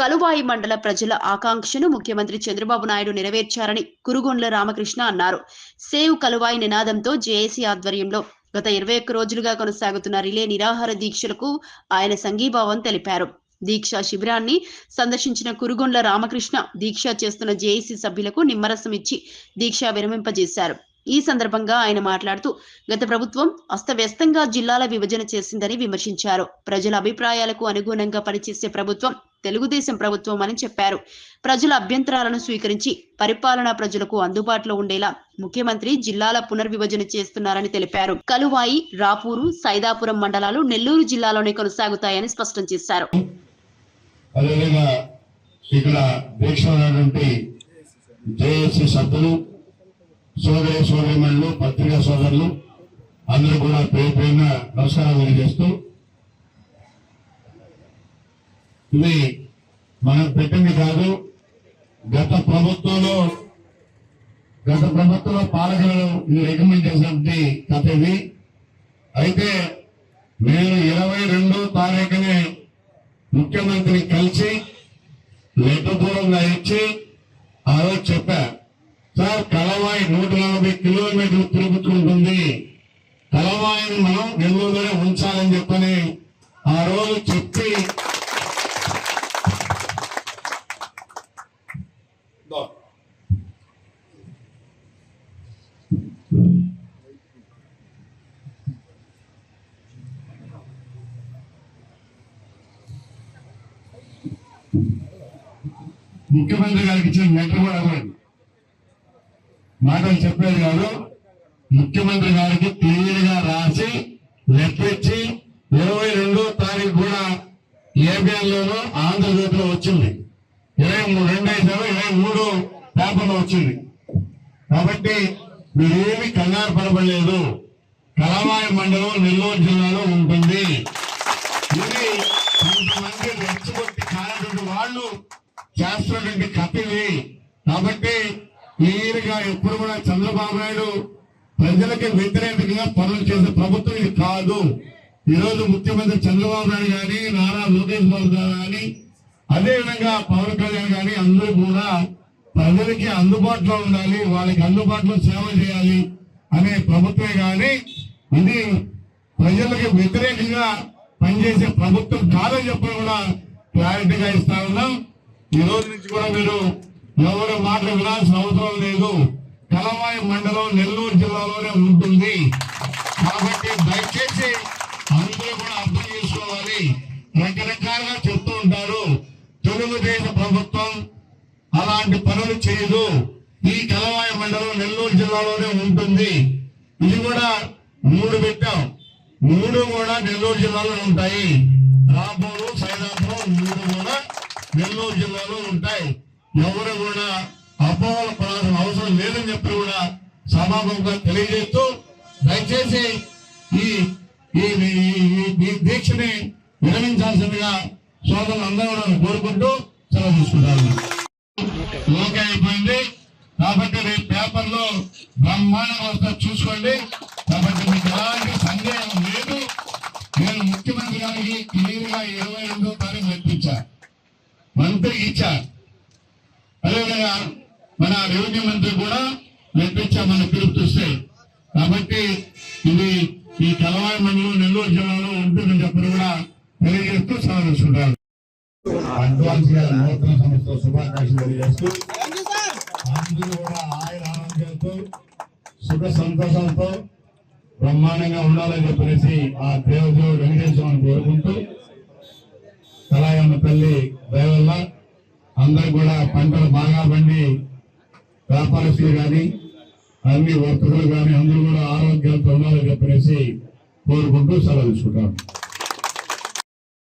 కలువాయి మండల ప్రజల ఆకాంక్షను ముఖ్యమంత్రి చంద్రబాబు నాయుడు నెరవేర్చారని కురుగొండ్ల రామకృష్ణ అన్నారు. సేవ్ కలువాయి నినాదంతో జేఏసీ ఆధ్వర్యంలో గత ఇరవై ఒక్క రోజులుగా కొనసాగుతున్న రిలే నిరాహార దీక్షలకు ఆయన సంఘీభావం తెలిపారు. దీక్షా శిబిరాన్ని సందర్శించిన కురుగొండ్ల రామకృష్ణ దీక్ష చేస్తున్న జేఏసీ సభ్యులకు నిమ్మరసం ఇచ్చి దీక్ష విరమింపజేశారు. ఈ సందర్భంగా ఆయన మాట్లాడుతూ గత ప్రభుత్వం అస్తవ్యస్తంగా జిల్లాల విభజన చేసిందని విమర్శించారు. ప్రజల అభిప్రాయాలకు అనుగుణంగా పనిచేసే ప్రభుత్వం తెలుగుదేశం ప్రభుత్వం అని చెప్పారు. ప్రజల అభ్యంతరాలను స్వీకరించి పరిపాలన ప్రజలకు అందుబాటులో ఉండేలా ముఖ్యమంత్రి జిల్లాల పునర్విభజన చేస్తున్నారని తెలిపారు. కలువాయి రాపూరు సైదాపురం మండలాలు నెల్లూరు జిల్లాలోనే కొనసాగుతాయని స్పష్టం చేశారు. ఇక్కడ జేఏసీ సభ్యులు సోదరి సోదరిమణులు పత్రికా సోదరులు అందరూ కూడా పేరు పేరున నమస్కారాలు తెలియజేస్తూ ఇవి మనం పెట్టింది కాదు. గత ప్రభుత్వంలో గత ప్రభుత్వంలో పాలకులు ఇది రికమెండ్ చేసినటువంటి కథ ఇది. అయితే నేను ఇరవై రెండో తారీఖునే ముఖ్యమంత్రిని కలిసి లెటర్ దూరంగా ఇచ్చి ఆ రోజు చెప్పా సార్ కలవాయి నూట నలభై కిలోమీటర్లు తిరుగుతుంటుంది. కలవాయిని మనం నెల్లూరులోనే ఉంచాలని చెప్పని ఆ రోజు చెప్పి ముఖ్యమంత్రి గారికి ఇచ్చిన లెటర్ కూడా అవ్వండి మాటలు చెప్పేది కాదు. ముఖ్యమంత్రి గారికి క్లియర్గా రాసి లెటర్ ఇచ్చి ఇరవై రెండో తారీఖు కూడా ఏబిఎన్ లోను ఆంధ్రజ్యోతి వచ్చింది. ఇరవై మూడు రెండు ఐదు ఇరవై మూడు పేపర్లో వచ్చింది. కాబట్టి మీరేమి కంగారు పడబడలేదు. కలవాయ మండలం నెల్లూరు జిల్లాలో ఉంటుంది. ఇది కొంతమంది రెచ్చగొట్టి కానటువంటి వాళ్ళు చేస్తున్నటువంటి కథ ఇది కాబట్టి క్లియర్గా ఎప్పుడు కూడా చంద్రబాబు నాయుడు ప్రజలకు వ్యతిరేకంగా పనులు చేసే ప్రభుత్వం ఇది కాదు. ఈరోజు ముఖ్యమంత్రి చంద్రబాబు నాయుడు కానీ నారా లోకేష్ బాబు గారు కానీ అదేవిధంగా పవన్ కళ్యాణ్ కానీ అందరూ కూడా ప్రజలకి అందుబాటులో ఉండాలి వాళ్ళకి అందుబాటులో సేవ చేయాలి అనే ప్రభుత్వమే కానీ ఇది ప్రజలకు వ్యతిరేకంగా పనిచేసే ప్రభుత్వం కాదని చెప్పి కూడా క్లారిటీగా ఇస్తా ఉన్నాం. ఈ రోజు నుంచి కూడా మీరు ఎవరు మాట వినాల్సిన అవసరం లేదు. కలవాయి మండలం నెల్లూరు జిల్లాలోనే ఉంటుంది. కాబట్టి దయచేసి అందరూ కూడా అర్థం చేసుకోవాలి. రకరకాలుగా చెప్తూ ఉంటారు. తెలుగుదేశం ప్రభుత్వం అలాంటి పనులు చేయదు. ఈ కలవాయి మండలం నెల్లూరు జిల్లాలోనే ఉంటుంది. ఇది కూడా మూడు పెట్టాం. మూడు కూడా నెల్లూరు జిల్లాలో ఉంటాయి. రాబోరు సైదాపురం మూడు కూడా నెల్లూరు జిల్లాలో ఉంటాయి. ఎవరు కూడా అపోహలు పడాల్సిన అవసరం లేదని చెప్పి కూడా సభాముఖంగా తెలియజేస్తూ దయచేసి ఈ ఈ దీక్షని విరమించాల్సిందిగా సోదరులు అందరూ కోరుకుంటూ సెలవు తీసుకుంటారు. ఓకే అయిపోయింది. కాబట్టి రేపు పేపర్లో బ్రహ్మాండంగా వస్తే చూసుకోండి. కాబట్టి మీకు ఎలాంటి సందేహం లేదు. నేను ముఖ్యమంత్రి గారికి క్లియర్ మంత్రికి ఇచ్చా అదేవిధంగా మన రెవెన్యూ మంత్రి కూడా లెక్కించా మన పిలుపుస్తే కాబట్టి ఇది ఈ కలవాయి మండలం నెల్లూరు జిల్లాలో ఉంటుందని చెప్పని కూడా తెలియజేస్తూ అడ్వాన్స్గా నూతన సంస్థ శుభాకాంక్షలు తెలియజేస్తూ అందరూ కూడా ఆయన ఆరోగ్యాలతో సుఖ సంతోషాలతో బ్రహ్మాండంగా ఉండాలని చెప్పేసి ఆ దేవదేవుడు వెంకటేశ్వరాన్ని కోరుకుంటూ కళాయమ్మ తల్లి దయవల్ల అందరు కూడా పంటలు బాగా పండి వ్యాపారస్తులు కానీ అన్ని వర్తకులు కానీ అందరూ కూడా ఆరోగ్యంతో ఉండాలని చెప్పేసి కోరుకుంటూ సెలవు తీసుకుంటాను